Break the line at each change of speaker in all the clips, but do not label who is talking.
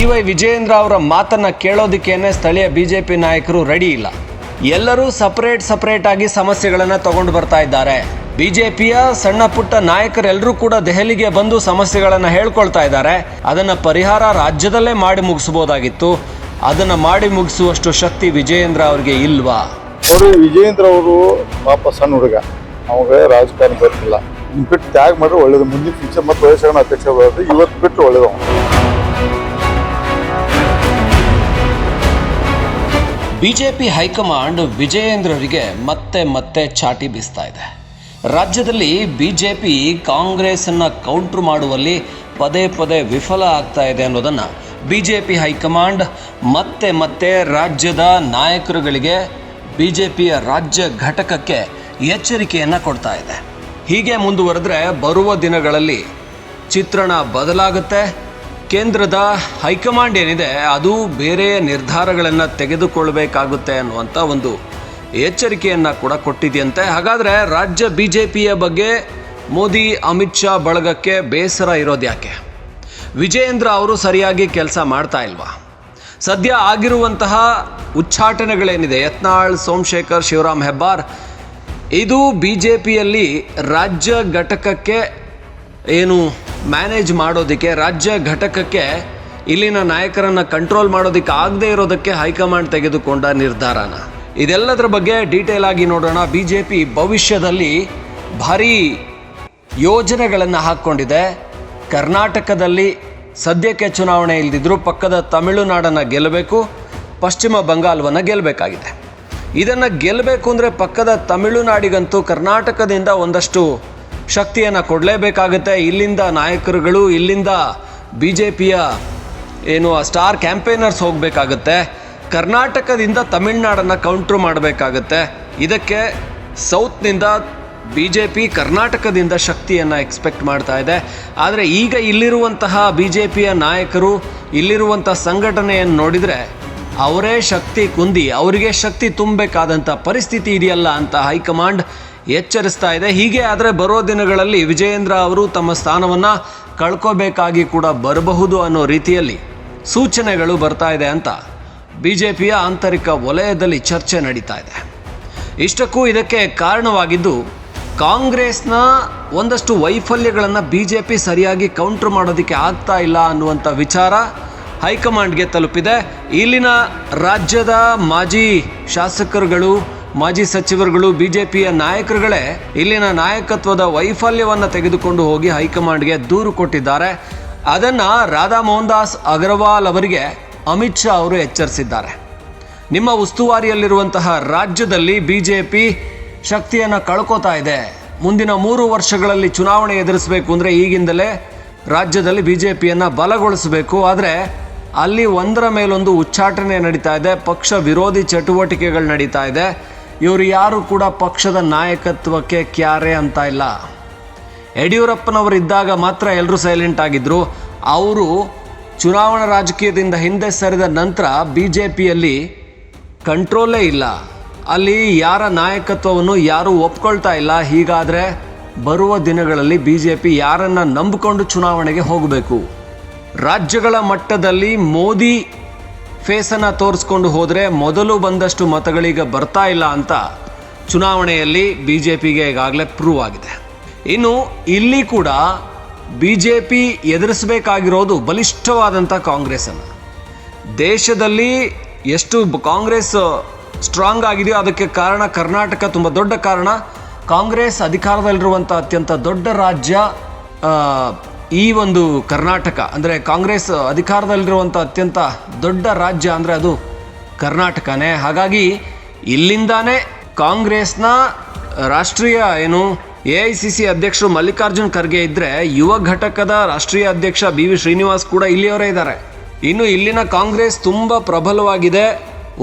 D Y Vijayendra ಅವರ ಮಾತನ್ನ ಕೇಳೋದಕ್ಕೇನೆ ಸ್ಥಳೀಯ ಬಿಜೆಪಿ ನಾಯಕರು ರೆಡಿ ಇಲ್ಲ. ಎಲ್ಲರೂ ಸಪರೇಟ್ ಸಪರೇಟ್ ಆಗಿ ಸಮಸ್ಯೆಗಳನ್ನ ತಗೊಂಡು ಬರ್ತಾ ಇದ್ದಾರೆ. ಬಿಜೆಪಿಯ ಸಣ್ಣ ಪುಟ್ಟ ನಾಯಕರೆಲ್ಲರೂ ಕೂಡ ದೆಹಲಿಗೆ ಬಂದು ಸಮಸ್ಯೆಗಳನ್ನ ಹೇಳ್ಕೊಳ್ತಾ ಇದ್ದಾರೆ. ಅದನ್ನ ಪರಿಹಾರ ರಾಜ್ಯದಲ್ಲೇ ಮಾಡಿ ಮುಗಿಸ್ಬೋದಾಗಿತ್ತು. ಅದನ್ನ ಮಾಡಿ ಮುಗಿಸುವಷ್ಟು ಶಕ್ತಿ ವಿಜಯೇಂದ್ರ ಅವ್ರಿಗೆ ಇಲ್ವಾ?
ಅವರು ವಿಜಯೇಂದ್ರ ಅವರು ಪಾಪ ಸಣ್ಣ ಹುಡುಗ. ಅವಾಗ ರಾಜಕಾರಣ ಬರ್ತಿಲ್ಲ. ಬಿಟ್ಟು ತ್ಯಾಗ ಮಾಡಿದ್ರೆ ಒಳ್ಳೇದು. ಮುಂದಿನ ಫ್ಯೂಚರ್ ಮತ್ತು ವಯಸ್ಸಾಗ ಅಧ್ಯಕ್ಷ ಬರೋದು. ಇವತ್ತು ಬಿಟ್ಟು ಒಳ್ಳೇದು.
ಬಿಜೆಪಿ ಹೈಕಮಾಂಡ್ ವಿಜಯೇಂದ್ರರಿಗೆ ಮತ್ತೆ ಮತ್ತೆ ಚಾಟಿ ಬೀಸ್ತಾ ಇದೆ. ರಾಜ್ಯದಲ್ಲಿ ಬಿಜೆಪಿ ಕಾಂಗ್ರೆಸ್ಸನ್ನು ಕೌಂಟ್ರ್ ಮಾಡುವಲ್ಲಿ ಪದೇ ಪದೇ ವಿಫಲ ಆಗ್ತಾ ಇದೆ ಅನ್ನೋದನ್ನು ಬಿಜೆಪಿ ಹೈಕಮಾಂಡ್ ಮತ್ತೆ ಮತ್ತೆ ರಾಜ್ಯದ ನಾಯಕರುಗಳಿಗೆ ಬಿಜೆಪಿಯ ರಾಜ್ಯ ಘಟಕಕ್ಕೆ ಎಚ್ಚರಿಕೆಯನ್ನು ಕೊಡ್ತಾ ಇದೆ. ಹೀಗೆ ಮುಂದುವರೆದ್ರೆ ಬರುವ ದಿನಗಳಲ್ಲಿ ಚಿತ್ರಣ ಬದಲಾಗುತ್ತೆ. ಕೇಂದ್ರದ ಹೈಕಮಾಂಡ್ ಏನಿದೆ, ಅದು ಬೇರೆ ನಿರ್ಧಾರಗಳನ್ನು ತೆಗೆದುಕೊಳ್ಬೇಕಾಗುತ್ತೆ ಅನ್ನುವಂಥ ಒಂದು ಎಚ್ಚರಿಕೆಯನ್ನು ಕೂಡ ಕೊಟ್ಟಿದೆಯಂತೆ. ಹಾಗಾದರೆ ರಾಜ್ಯ ಬಿ ಜೆ ಪಿಯ ಬಗ್ಗೆ ಮೋದಿ, ಅಮಿತ್ ಶಾ ಬಳಗಕ್ಕೆ ಬೇಸರ ಇರೋದು ಯಾಕೆ? ವಿಜಯೇಂದ್ರ ಅವರು ಸರಿಯಾಗಿ ಕೆಲಸ ಮಾಡ್ತಾ ಇಲ್ವಾ? ಸದ್ಯ ಆಗಿರುವಂತಹ ಉಚ್ಚಾಟನೆಗಳೇನಿದೆ, ಯತ್ನಾಳ್, ಸೋಮಶೇಖರ್, ಶಿವರಾಮ್ ಹೆಬ್ಬಾರ್, ಇದು ಬಿ ಜೆ ಪಿಯಲ್ಲಿ ರಾಜ್ಯ ಘಟಕಕ್ಕೆ ಏನು ಮ್ಯಾನೇಜ್ ಮಾಡೋದಕ್ಕೆ ರಾಜ್ಯ ಘಟಕಕ್ಕೆ ಇಲ್ಲಿನ ನಾಯಕರನ್ನು ಕಂಟ್ರೋಲ್ ಮಾಡೋದಕ್ಕೆ ಆಗದೇ ಇರೋದಕ್ಕೆ ಹೈಕಮಾಂಡ್ ತೆಗೆದುಕೊಂಡ ನಿರ್ಧಾರನ. ಇದೆಲ್ಲದರ ಬಗ್ಗೆ ಡೀಟೇಲ್ ಆಗಿ ನೋಡೋಣ. ಬಿ ಜೆ ಪಿ ಭವಿಷ್ಯದಲ್ಲಿ ಭಾರೀ ಯೋಜನೆಗಳನ್ನು ಹಾಕ್ಕೊಂಡಿದೆ. ಕರ್ನಾಟಕದಲ್ಲಿ ಸದ್ಯಕ್ಕೆ ಚುನಾವಣೆ ಇಲ್ಲದಿದ್ದರೂ ಪಕ್ಕದ ತಮಿಳುನಾಡನ್ನು ಗೆಲ್ಲಬೇಕು, ಪಶ್ಚಿಮ ಬಂಗಾಲವನ್ನು ಗೆಲ್ಲಬೇಕಾಗಿದೆ. ಇದನ್ನು ಗೆಲ್ಲಬೇಕು ಅಂದರೆ ಪಕ್ಕದ ತಮಿಳುನಾಡಿಗಂತೂ ಕರ್ನಾಟಕದಿಂದ ಒಂದಷ್ಟು ಶಕ್ತಿಯನ್ನು ಕೊಡಲೇಬೇಕಾಗತ್ತೆ. ಇಲ್ಲಿಂದ ನಾಯಕರುಗಳು, ಇಲ್ಲಿಂದ ಬಿ ಜೆ ಪಿಯ ಏನು ಸ್ಟಾರ್ ಕ್ಯಾಂಪೇನರ್ಸ್ ಹೋಗಬೇಕಾಗತ್ತೆ. ಕರ್ನಾಟಕದಿಂದ ತಮಿಳ್ನಾಡನ್ನು ಕೌಂಟ್ರ್ ಮಾಡಬೇಕಾಗತ್ತೆ. ಇದಕ್ಕೆ ಸೌತ್ನಿಂದ ಬಿ ಜೆ ಪಿ ಕರ್ನಾಟಕದಿಂದ ಶಕ್ತಿಯನ್ನು ಎಕ್ಸ್ಪೆಕ್ಟ್ ಮಾಡ್ತಾ ಇದೆ. ಆದರೆ ಈಗ ಇಲ್ಲಿರುವಂತಹ ಬಿ ಜೆ ಪಿಯ ನಾಯಕರು ಇಲ್ಲಿರುವಂಥ ಸಂಘಟನೆಯನ್ನು ನೋಡಿದರೆ ಅವರೇ ಶಕ್ತಿ ಕುಂದಿ, ಅವರಿಗೆ ಶಕ್ತಿ ತುಂಬಬೇಕಾದಂಥ ಪರಿಸ್ಥಿತಿ ಇದೆಯಲ್ಲ ಅಂತ ಹೈಕಮಾಂಡ್ ಎಚ್ಚರಿಸ್ತಾ ಇದೆ. ಹೀಗೆ ಆದರೆ ಬರೋ ದಿನಗಳಲ್ಲಿ ವಿಜಯೇಂದ್ರ ಅವರು ತಮ್ಮ ಸ್ಥಾನವನ್ನು ಕಳ್ಕೋಬೇಕಾಗಿ ಕೂಡ ಬರಬಹುದು ಅನ್ನೋ ರೀತಿಯಲ್ಲಿ ಸೂಚನೆಗಳು ಬರ್ತಾ ಇದೆ ಅಂತ ಬಿ ಜೆ ಪಿಯ ಆಂತರಿಕ ವಲಯದಲ್ಲಿ ಚರ್ಚೆ ನಡೀತಾ ಇದೆ. ಇಷ್ಟಕ್ಕೂ ಇದಕ್ಕೆ ಕಾರಣವಾಗಿದ್ದು, ಕಾಂಗ್ರೆಸ್ನ ಒಂದಷ್ಟು ವೈಫಲ್ಯಗಳನ್ನು ಬಿ ಜೆ ಪಿ ಸರಿಯಾಗಿ ಕೌಂಟ್ರ್ ಮಾಡೋದಕ್ಕೆ ಆಗ್ತಾ ಇಲ್ಲ ಅನ್ನುವಂಥ ವಿಚಾರ ಹೈಕಮಾಂಡ್ಗೆ ತಲುಪಿದೆ. ಇಲ್ಲಿನ ರಾಜ್ಯದ ಮಾಜಿ ಶಾಸಕರುಗಳು ಮಾಜಿ ಸಚಿವರುಗಳು ಬಿಜೆಪಿಯ ನಾಯಕರುಗಳೇ ಇಲ್ಲಿನ ನಾಯಕತ್ವದ ವೈಫಲ್ಯವನ್ನು ತೆಗೆದುಕೊಂಡು ಹೋಗಿ ಹೈಕಮಾಂಡ್ಗೆ ದೂರು ಕೊಟ್ಟಿದ್ದಾರೆ. ಅದನ್ನು ರಾಧಾ ಮೋಹನ್ ದಾಸ್ ಅಗರ್ವಾಲ್ ಅವರಿಗೆ ಅಮಿತ್ ಶಾ ಅವರು ಎಚ್ಚರಿಸಿದ್ದಾರೆ. ನಿಮ್ಮ ಉಸ್ತುವಾರಿಯಲ್ಲಿರುವಂತಹ ರಾಜ್ಯದಲ್ಲಿ ಬಿ ಜೆ ಪಿ ಶಕ್ತಿಯನ್ನು ಕಳ್ಕೋತಾ ಇದೆ. ಮುಂದಿನ ಮೂರು ವರ್ಷಗಳಲ್ಲಿ ಚುನಾವಣೆ ಎದುರಿಸಬೇಕು ಅಂದರೆ ಈಗಿಂದಲೇ ರಾಜ್ಯದಲ್ಲಿ ಬಿ ಜೆ ಪಿಯನ್ನು ಬಲಗೊಳಿಸಬೇಕು. ಆದರೆ ಅಲ್ಲಿ ಒಂದರ ಮೇಲೊಂದು ಉಚ್ಚಾಟನೆ ನಡೀತಾ ಇದೆ. ಪಕ್ಷ ವಿರೋಧಿ ಚಟುವಟಿಕೆಗಳು ನಡೀತಾ ಇದೆ. ಇವರು ಯಾರು ಕೂಡ ಪಕ್ಷದ ನಾಯಕತ್ವಕ್ಕೆ ಕ್ಯಾರೆ ಅಂತ ಇಲ್ಲ. ಯಡಿಯೂರಪ್ಪನವರು ಇದ್ದಾಗ ಮಾತ್ರ ಎಲ್ಲರೂ ಸೈಲೆಂಟ್ ಆಗಿದ್ದರು ಅವರು ಚುನಾವಣಾ ರಾಜಕೀಯದಿಂದ ಹಿಂದೆ ಸರಿದ ನಂತರ ಬಿ ಜೆ ಪಿಯಲ್ಲಿ ಕಂಟ್ರೋಲೇ ಇಲ್ಲ. ಅಲ್ಲಿ ಯಾರ ನಾಯಕತ್ವವನ್ನು ಯಾರೂ ಒಪ್ಕೊಳ್ತಾ ಇಲ್ಲ. ಹೀಗಾದರೆ ಬರುವ ದಿನಗಳಲ್ಲಿ ಬಿ ಜೆ ಪಿ ಯಾರನ್ನು ನಂಬಿಕೊಂಡು ಚುನಾವಣೆಗೆ ಹೋಗಬೇಕು? ರಾಜ್ಯಗಳ ಮಟ್ಟದಲ್ಲಿ ಮೋದಿ ಫೇಸನ್ನು ತೋರಿಸ್ಕೊಂಡು ಹೋದರೆ ಮೊದಲು ಬಂದಷ್ಟು ಮತಗಳೀಗ ಬರ್ತಾ ಇಲ್ಲ ಅಂತ ಚುನಾವಣೆಯಲ್ಲಿ ಬಿ ಜೆ ಪಿಗೆ ಈಗಾಗಲೇ ಪ್ರೂವ್ ಆಗಿದೆ. ಇನ್ನು ಇಲ್ಲಿ ಕೂಡ ಬಿ ಜೆ ಪಿ ಎದುರಿಸಬೇಕಾಗಿರೋದು ಬಲಿಷ್ಠವಾದಂಥ ಕಾಂಗ್ರೆಸ್ಸನ್ನು. ದೇಶದಲ್ಲಿ ಎಷ್ಟು ಕಾಂಗ್ರೆಸ್ ಸ್ಟ್ರಾಂಗ್ ಆಗಿದೆಯೋ ಅದಕ್ಕೆ ಕಾರಣ ಕರ್ನಾಟಕ ತುಂಬ ದೊಡ್ಡ ಕಾರಣ. ಕಾಂಗ್ರೆಸ್ ಅಧಿಕಾರದಲ್ಲಿರುವಂಥ ಅತ್ಯಂತ ದೊಡ್ಡ ರಾಜ್ಯ ಈ ಒಂದು ಕರ್ನಾಟಕ, ಅಂದರೆ ಕಾಂಗ್ರೆಸ್ ಅಧಿಕಾರದಲ್ಲಿರುವಂಥ ಅತ್ಯಂತ ದೊಡ್ಡ ರಾಜ್ಯ ಅಂದರೆ ಅದು ಕರ್ನಾಟಕನೇ. ಹಾಗಾಗಿ ಇಲ್ಲಿಂದಾನೇ ಕಾಂಗ್ರೆಸ್ನ ರಾಷ್ಟ್ರೀಯ ಏನು ಎ ಐ ಸಿ ಸಿ ಅಧ್ಯಕ್ಷರು ಮಲ್ಲಿಕಾರ್ಜುನ್ ಖರ್ಗೆ ಇದ್ದರೆ ಯುವ ಘಟಕದ ರಾಷ್ಟ್ರೀಯ ಅಧ್ಯಕ್ಷ ಬಿ ವಿ ಶ್ರೀನಿವಾಸ್ ಕೂಡ ಇಲ್ಲಿಯವರೇ ಇದ್ದಾರೆ. ಇನ್ನು ಇಲ್ಲಿನ ಕಾಂಗ್ರೆಸ್ ತುಂಬ ಪ್ರಬಲವಾಗಿದೆ.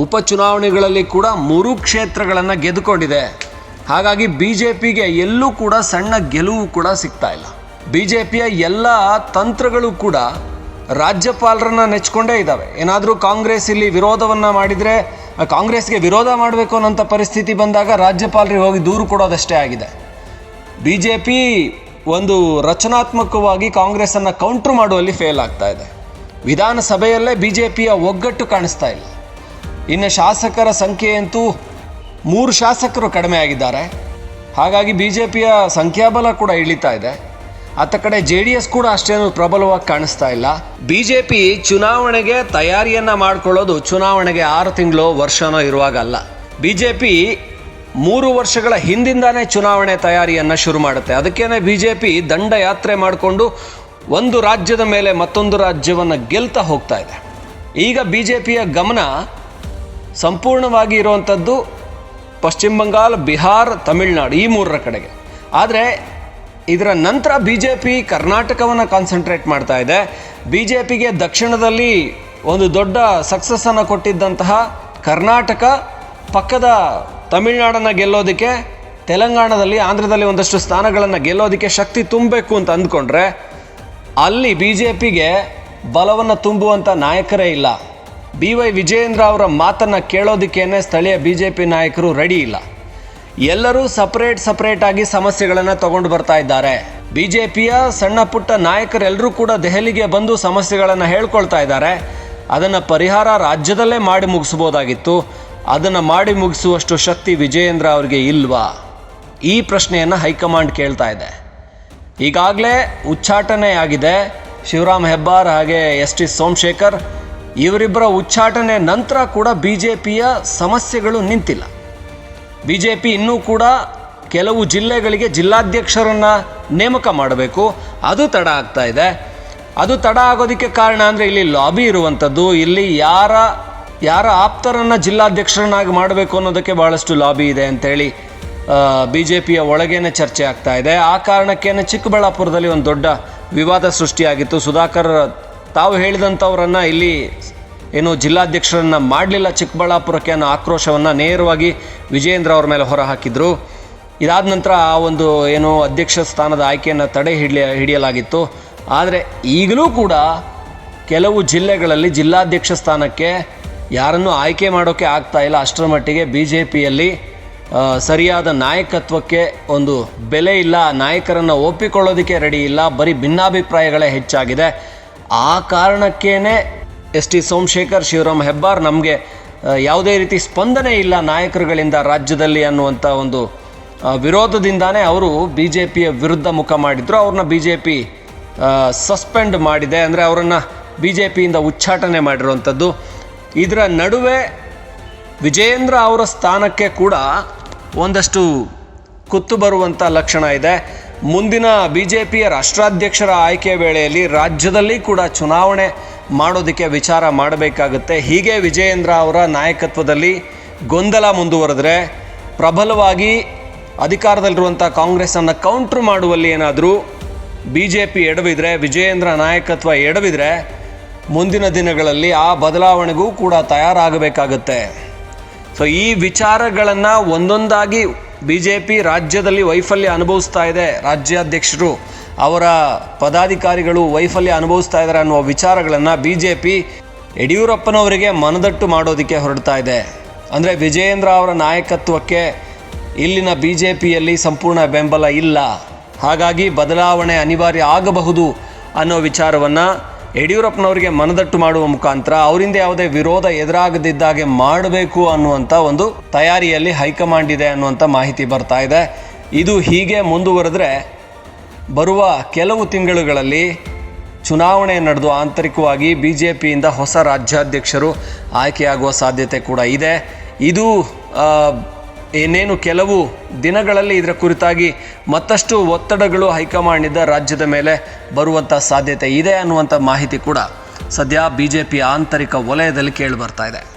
ಉಪಚುನಾವಣೆಗಳಲ್ಲಿ ಕೂಡ ಮೂರು ಕ್ಷೇತ್ರಗಳನ್ನು ಗೆದ್ದುಕೊಂಡಿದೆ. ಹಾಗಾಗಿ ಬಿ ಜೆ ಪಿಗೆ ಎಲ್ಲೂ ಕೂಡ ಸಣ್ಣ ಗೆಲುವು ಕೂಡ ಸಿಗ್ತಾ ಇಲ್ಲ. ಬಿ ಜೆ ಪಿಯ ಎಲ್ಲ ತಂತ್ರಗಳು ಕೂಡ ರಾಜ್ಯಪಾಲರನ್ನ ನೆಚ್ಕೊಂಡೇ ಇದ್ದಾವೆ ಏನಾದರೂ ಕಾಂಗ್ರೆಸ್ ಇಲ್ಲಿ ವಿರೋಧವನ್ನು ಮಾಡಿದರೆ ಕಾಂಗ್ರೆಸ್ಗೆ ವಿರೋಧ ಮಾಡಬೇಕು ಅನ್ನೋಂಥ ಪರಿಸ್ಥಿತಿ ಬಂದಾಗ ರಾಜ್ಯಪಾಲರಿಗೆ ಹೋಗಿ ದೂರು ಕೊಡೋದಷ್ಟೇ ಆಗಿದೆ. ಬಿ ಜೆ ಪಿ ಒಂದು ರಚನಾತ್ಮಕವಾಗಿ ಕಾಂಗ್ರೆಸ್ಸನ್ನು ಕೌಂಟ್ರ್ ಮಾಡುವಲ್ಲಿ ಫೇಲ್ ಆಗ್ತಾ ಇದೆ. ವಿಧಾನಸಭೆಯಲ್ಲೇ ಬಿ ಜೆ ಪಿಯ ಒಗ್ಗಟ್ಟು ಕಾಣಿಸ್ತಾ ಇಲ್ಲ. ಇನ್ನು ಶಾಸಕರ ಸಂಖ್ಯೆಯಂತೂ ಮೂರು ಶಾಸಕರು ಕಡಿಮೆ ಆಗಿದ್ದಾರೆ. ಹಾಗಾಗಿ ಬಿ ಜೆ ಪಿಯ ಸಂಖ್ಯಾಬಲ ಕೂಡ ಇಳಿತಾ ಇದೆ. ಅತ್ತ ಕಡೆ ಜೆ ಡಿ ಎಸ್ ಕೂಡ ಅಷ್ಟೇನು ಪ್ರಬಲವಾಗಿ ಕಾಣಿಸ್ತಾ ಇಲ್ಲ. ಬಿ ಜೆ ಪಿ ಚುನಾವಣೆಗೆ ತಯಾರಿಯನ್ನ ಮಾಡ್ಕೊಳ್ಳೋದು ಚುನಾವಣೆಗೆ ಆರು ತಿಂಗಳು ವರ್ಷನೋ ಇರುವಾಗ ಅಲ್ಲ ಬಿ ಜೆ ಪಿ ಮೂರು ವರ್ಷಗಳ ಹಿಂದಿಂದಾನೇ ಚುನಾವಣೆ ತಯಾರಿಯನ್ನು ಶುರು ಮಾಡುತ್ತೆ. ಅದಕ್ಕೇನೆ ಬಿ ಜೆ ಪಿ ದಂಡಯಾತ್ರೆ ಮಾಡಿಕೊಂಡು ಒಂದು ರಾಜ್ಯದ ಮೇಲೆ ಮತ್ತೊಂದು ರಾಜ್ಯವನ್ನು ಗೆಲ್ತಾ ಹೋಗ್ತಾ ಇದೆ. ಈಗ ಬಿ ಜೆ ಪಿಯ ಗಮನ ಸಂಪೂರ್ಣವಾಗಿ ಇರುವಂಥದ್ದು ಪಶ್ಚಿಮ ಬಂಗಾಳ, ಬಿಹಾರ್, ತಮಿಳುನಾಡು ಈ ಮೂರರ ಕಡೆಗೆ. ಆದರೆ ಇದರ ನಂತರ ಬಿ ಜೆ ಪಿ ಕರ್ನಾಟಕವನ್ನು ಕಾನ್ಸಂಟ್ರೇಟ್ ಮಾಡ್ತಾ ಇದೆ. ಬಿ ಜೆ ಪಿಗೆ ದಕ್ಷಿಣದಲ್ಲಿ ಒಂದು ದೊಡ್ಡ ಸಕ್ಸಸ್ಸನ್ನು ಕೊಟ್ಟಿದ್ದಂತಹ ಕರ್ನಾಟಕ ಪಕ್ಕದ ತಮಿಳುನಾಡನ್ನು ಗೆಲ್ಲೋದಕ್ಕೆ ತೆಲಂಗಾಣದಲ್ಲಿ, ಆಂಧ್ರದಲ್ಲಿ ಒಂದಷ್ಟು ಸ್ಥಾನಗಳನ್ನು ಗೆಲ್ಲೋದಕ್ಕೆ ಶಕ್ತಿ ತುಂಬಬೇಕು ಅಂತ ಅಂದ್ಕೊಂಡ್ರೆ ಅಲ್ಲಿ ಬಿ ಜೆ ಪಿಗೆ ಬಲವನ್ನು ತುಂಬುವಂಥ ನಾಯಕರೇ ಇಲ್ಲ. ಬಿ ವೈ ವಿಜಯೇಂದ್ರ ಅವರ ಮಾತನ್ನು ಕೇಳೋದಕ್ಕೇನೆ ಸ್ಥಳೀಯ ಬಿ ಜೆ ಪಿ ನಾಯಕರು ರೆಡಿ ಇಲ್ಲ. ಎಲ್ಲರೂ ಸಪರೇಟ್ ಸಪರೇಟ್ ಆಗಿ ಸಮಸ್ಯೆಗಳನ್ನು ತಗೊಂಡು ಬರ್ತಾ ಇದ್ದಾರೆ. ಬಿಜೆಪಿಯ ಸಣ್ಣ ಪುಟ್ಟ ನಾಯಕರೆಲ್ಲರೂ ಕೂಡ ದೆಹಲಿಗೆ ಬಂದು ಸಮಸ್ಯೆಗಳನ್ನು ಹೇಳ್ಕೊಳ್ತಾ ಇದ್ದಾರೆ. ಅದನ್ನು ಪರಿಹಾರ ರಾಜ್ಯದಲ್ಲೇ ಮಾಡಿ ಮುಗಿಸ್ಬೋದಾಗಿತ್ತು. ಅದನ್ನು ಮಾಡಿ ಮುಗಿಸುವಷ್ಟು ಶಕ್ತಿ ವಿಜಯೇಂದ್ರ ಅವರಿಗೆ ಇಲ್ವಾ? ಈ ಪ್ರಶ್ನೆಯನ್ನು ಹೈಕಮಾಂಡ್ ಕೇಳ್ತಾ ಇದೆ. ಈಗಾಗಲೇ ಉಚ್ಚಾಟನೆ ಆಗಿದೆ. ಶಿವರಾಮ್ ಹೆಬ್ಬಾರ್ ಹಾಗೆ ಎಸ್ ಟಿ ಸೋಮಶೇಖರ್, ಇವರಿಬ್ಬರ ಉಚ್ಚಾಟನೆ ನಂತರ ಕೂಡ ಬಿ ಜೆ ಪಿಯ ಸಮಸ್ಯೆಗಳು ನಿಂತಿಲ್ಲ. ಬಿ ಜೆ ಪಿ ಇನ್ನೂ ಕೂಡ ಕೆಲವು ಜಿಲ್ಲೆಗಳಿಗೆ ಜಿಲ್ಲಾಧ್ಯಕ್ಷರನ್ನು ನೇಮಕ ಮಾಡಬೇಕು. ಅದು ತಡ ಆಗ್ತಾ ಇದೆ. ಅದು ತಡ ಆಗೋದಕ್ಕೆ ಕಾರಣ ಅಂದರೆ ಇಲ್ಲಿ ಲಾಬಿ ಇರುವಂಥದ್ದು ಇಲ್ಲಿ ಯಾರ ಯಾರ ಆಪ್ತರನ್ನು ಜಿಲ್ಲಾಧ್ಯಕ್ಷರನ್ನಾಗಿ ಮಾಡಬೇಕು ಅನ್ನೋದಕ್ಕೆ ಭಾಳಷ್ಟು ಲಾಬಿ ಇದೆ ಅಂತೇಳಿ ಬಿ ಜೆ ಪಿಯ ಒಳಗೇನೆ ಚರ್ಚೆ ಆಗ್ತಾ ಇದೆ. ಆ ಕಾರಣಕ್ಕೇನೆ ಚಿಕ್ಕಬಳ್ಳಾಪುರದಲ್ಲಿ ಒಂದು ದೊಡ್ಡ ವಿವಾದ ಸೃಷ್ಟಿಯಾಗಿತ್ತು. ಸುಧಾಕರ್ ತಾವು ಹೇಳಿದಂಥವರನ್ನು ಇಲ್ಲಿ ಏನು ಜಿಲ್ಲಾಧ್ಯಕ್ಷರನ್ನು ಮಾಡಲಿಲ್ಲ ಚಿಕ್ಕಬಳ್ಳಾಪುರಕ್ಕೆ ಅನ್ನೋ ಆಕ್ರೋಶವನ್ನು ನೇರವಾಗಿ ವಿಜಯೇಂದ್ರ ಅವ್ರ ಮೇಲೆ ಹೊರ ಹಾಕಿದ್ರು ಇದಾದ ನಂತರ ಆ ಒಂದು ಏನು ಅಧ್ಯಕ್ಷ ಸ್ಥಾನದ ಆಯ್ಕೆಯನ್ನು ತಡೆ ಹಿಡಿಯ ಹಿಡಿಯಲಾಗಿತ್ತು. ಆದರೆ ಈಗಲೂ ಕೂಡ ಕೆಲವು ಜಿಲ್ಲೆಗಳಲ್ಲಿ ಜಿಲ್ಲಾಧ್ಯಕ್ಷ ಸ್ಥಾನಕ್ಕೆ ಯಾರನ್ನು ಆಯ್ಕೆ ಮಾಡೋಕ್ಕೆ ಆಗ್ತಾ ಇಲ್ಲ. ಅಷ್ಟರ ಮಟ್ಟಿಗೆ ಬಿ ಜೆ ಪಿಯಲ್ಲಿ ಸರಿಯಾದ ನಾಯಕತ್ವಕ್ಕೆ ಒಂದು ಬೆಲೆ ಇಲ್ಲ. ನಾಯಕರನ್ನು ಒಪ್ಪಿಕೊಳ್ಳೋದಕ್ಕೆ ರೆಡಿ ಇಲ್ಲ. ಬರೀ ಭಿನ್ನಾಭಿಪ್ರಾಯಗಳೇ ಹೆಚ್ಚಾಗಿದೆ. ಆ ಕಾರಣಕ್ಕೇನೆ ಎಸ್ ಟಿ ಸೋಮಶೇಖರ್ ಶಿವರಾಮ್ ಹೆಬ್ಬಾರ್ ನಮಗೆ ಯಾವುದೇ ರೀತಿ ಸ್ಪಂದನೆ ಇಲ್ಲ ನಾಯಕರುಗಳಿಂದ ರಾಜ್ಯದಲ್ಲಿ ಅನ್ನುವಂಥ ಒಂದು ವಿರೋಧದಿಂದಾನೇ ಅವರು ಬಿ ಜೆ ಪಿಯ ವಿರುದ್ಧ ಮುಖ ಮಾಡಿದ್ರು. ಅವ್ರನ್ನ ಬಿ ಜೆ ಪಿ ಸಸ್ಪೆಂಡ್ ಮಾಡಿದೆ. ಅಂದರೆ ಅವರನ್ನು ಬಿ ಜೆ ಪಿಯಿಂದ ಉಚ್ಚಾಟನೆ ಮಾಡಿರುವಂಥದ್ದು. ಇದರ ನಡುವೆ ವಿಜಯೇಂದ್ರ ಅವರ ಸ್ಥಾನಕ್ಕೆ ಕೂಡ ಒಂದಷ್ಟು ಕುತ್ತು ಬರುವಂಥ ಲಕ್ಷಣ ಇದೆ. ಮುಂದಿನ ಬಿ ಜೆ ಪಿಯ ರಾಷ್ಟ್ರಾಧ್ಯಕ್ಷರ ಆಯ್ಕೆ ವೇಳೆಯಲ್ಲಿ ರಾಜ್ಯದಲ್ಲಿ ಕೂಡ ಚುನಾವಣೆ ಮಾಡೋದಕ್ಕೆ ವಿಚಾರ ಮಾಡಬೇಕಾಗುತ್ತೆ. ಹೀಗೆ ವಿಜಯೇಂದ್ರ ಅವರ ನಾಯಕತ್ವದಲ್ಲಿ ಗೊಂದಲ ಮುಂದುವರೆದ್ರೆ ಪ್ರಬಲವಾಗಿ ಅಧಿಕಾರದಲ್ಲಿರುವಂಥ ಕಾಂಗ್ರೆಸ್ಸನ್ನು ಕೌಂಟ್ರ್ ಮಾಡುವಲ್ಲಿ ಏನಾದರೂ ಬಿ ಜೆ ಪಿ ಎಡವಿದ್ರೆ, ವಿಜಯೇಂದ್ರ ನಾಯಕತ್ವ ಎಡವಿದ್ರೆ ಮುಂದಿನ ದಿನಗಳಲ್ಲಿ ಆ ಬದಲಾವಣೆಗೂ ಕೂಡ ತಯಾರಾಗಬೇಕಾಗುತ್ತೆ. ಸೊ ಈ ವಿಚಾರಗಳನ್ನು ಒಂದೊಂದಾಗಿ ಬಿ ಜೆ ಪಿ ರಾಜ್ಯದಲ್ಲಿ ವೈಫಲ್ಯ ಅನುಭವಿಸ್ತಾ ಇದೆ ರಾಜ್ಯಾಧ್ಯಕ್ಷರು. ಅವರ ಪದಾಧಿಕಾರಿಗಳು ವೈಫಲ್ಯ ಅನುಭವಿಸ್ತಾ ಇದ್ದಾರೆ ಅನ್ನುವ ವಿಚಾರಗಳನ್ನು ಬಿ ಜೆ ಪಿ ಯಡಿಯೂರಪ್ಪನವರಿಗೆ ಮನದಟ್ಟು ಮಾಡೋದಕ್ಕೆ ಹೊರಡ್ತಾ ಇದೆ. ಅಂದರೆ ವಿಜಯೇಂದ್ರ ಅವರ ನಾಯಕತ್ವಕ್ಕೆ ಇಲ್ಲಿನ ಬಿ ಜೆ ಪಿಯಲ್ಲಿ ಸಂಪೂರ್ಣ ಬೆಂಬಲ ಇಲ್ಲ. ಹಾಗಾಗಿ ಬದಲಾವಣೆ ಅನಿವಾರ್ಯ ಆಗಬಹುದು ಅನ್ನೋ ವಿಚಾರವನ್ನು ಯಡಿಯೂರಪ್ಪನವರಿಗೆ ಮನದಟ್ಟು ಮಾಡುವ ಮುಖಾಂತರ ಅವರಿಂದ ಯಾವುದೇ ವಿರೋಧ ಎದುರಾಗದಿದ್ದಾಗೆ ಮಾಡಬೇಕು ಅನ್ನುವಂಥ ಒಂದು ತಯಾರಿಯಲ್ಲಿ ಹೈಕಮಾಂಡ್ ಇದೆ ಅನ್ನುವಂಥ ಮಾಹಿತಿ ಬರ್ತಾ ಇದೆ. ಇದು ಹೀಗೆ ಮುಂದುವರೆದ್ರೆ ಬರುವ ಕೆಲವು ತಿಂಗಳುಗಳಲ್ಲಿ ಚುನಾವಣೆ ನಡೆದು ಆಂತರಿಕವಾಗಿ ಬಿ ಜೆ ಪಿಯಿಂದ ಹೊಸ ರಾಜ್ಯಾಧ್ಯಕ್ಷರು ಆಯ್ಕೆಯಾಗುವ ಸಾಧ್ಯತೆ ಕೂಡ ಇದೆ. ಇದು ಏನೇನು ಕೆಲವು ದಿನಗಳಲ್ಲಿ ಇದರ ಕುರಿತಾಗಿ ಮತ್ತಷ್ಟು ಒತ್ತಡಗಳು ಹೈಕಮಾಂಡ್ನಿಂದ ರಾಜ್ಯದ ಮೇಲೆ ಬರುವಂಥ ಸಾಧ್ಯತೆ ಇದೆ ಅನ್ನುವಂಥ ಮಾಹಿತಿ ಕೂಡ ಸದ್ಯ ಬಿ ಜೆ ಪಿ ಆಂತರಿಕ ವಲಯದಲ್ಲಿ ಕೇಳಿಬರ್ತಾ ಇದೆ.